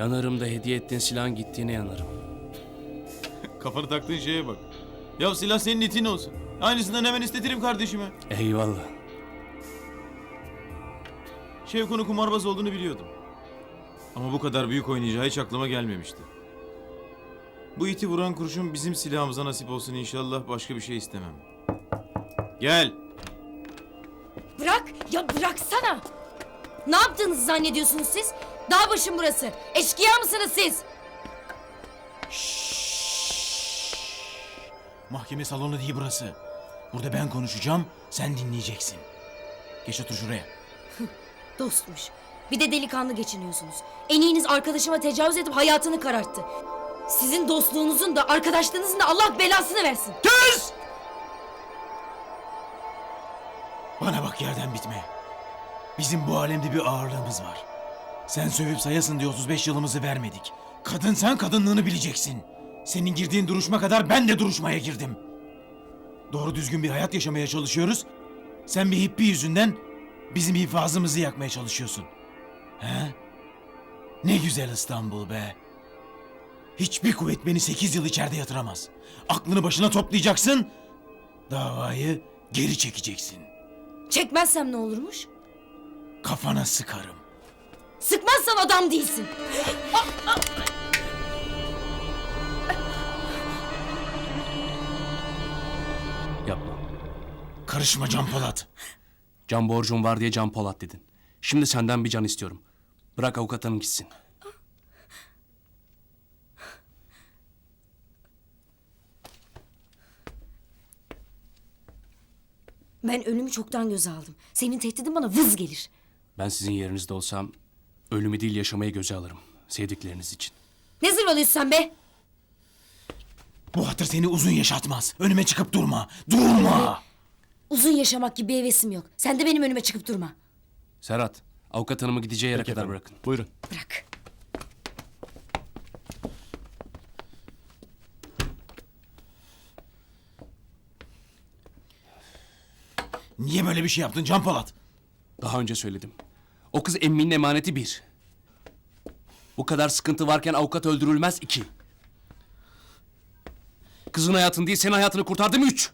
Yanarım da hediye ettiğin silahın gittiğine yanarım. Kafanı taktığın şeye bak. Ya silah senin itin olsun. Aynısından hemen istetirim kardeşime. Eyvallah. Şevko'nun kumarbaz olduğunu biliyordum. Ama bu kadar büyük oynayacağı hiç aklıma gelmemişti. Bu iti vuran kurşun bizim silahımıza nasip olsun inşallah başka bir şey istemem. Gel. Bırak ya bıraksana. Ne yaptığınızı zannediyorsunuz siz? Dağ başım burası. Eşkıya mısınız siz? Mahkeme salonu değil burası. Burada ben konuşacağım, sen dinleyeceksin. Geç otur şuraya. Dostmuş. Bir de delikanlı geçiniyorsunuz. En iyiniz arkadaşıma tecavüz edip hayatını kararttı. Sizin dostluğunuzun da arkadaşlığınızın da Allah belasını versin. Düz! Bana bak yerden bitme. Bizim bu alemde bir ağırlığımız var. Sen sövüp sayasın diye 35 yılımızı vermedik. Kadın sen kadınlığını bileceksin. Senin girdiğin duruşma kadar ben de duruşmaya girdim. Doğru düzgün bir hayat yaşamaya çalışıyoruz. Sen bir hippi yüzünden bizim hifazımızı yakmaya çalışıyorsun. He? Ne güzel İstanbul be. Hiçbir kuvvet beni 8 yıl içeride yatıramaz. Aklını başına toplayacaksın. Davayı geri çekeceksin. Çekmezsem ne olurmuş? Kafana sıkarım. Sıkmazsan adam değilsin. Yapma. Karışma Can Polat. Can borcum var diye Can Polat dedin. Şimdi senden bir can istiyorum. Bırak avukat hanım gitsin. Ben ölümü çoktan göze aldım. Senin tehdidin bana vız gelir. Ben sizin yerinizde olsam ölümü değil yaşamayı göze alırım. Sevdikleriniz için. Ne zırvalıyorsun sen be? Bu hatır seni uzun yaşatmaz. Önüme çıkıp durma. Durma. Uzun yaşamak gibi bir hevesim yok. Sen de benim önüme çıkıp durma. Serhat, avukat hanımı gideceği yere kadar bırakın. Buyurun. Bırak. Niye böyle bir şey yaptın Can Polat? Daha önce söyledim. O kız emminin emaneti bir. Bu kadar sıkıntı varken avukat öldürülmez iki. Kızın hayatını değil senin hayatını kurtardım üç.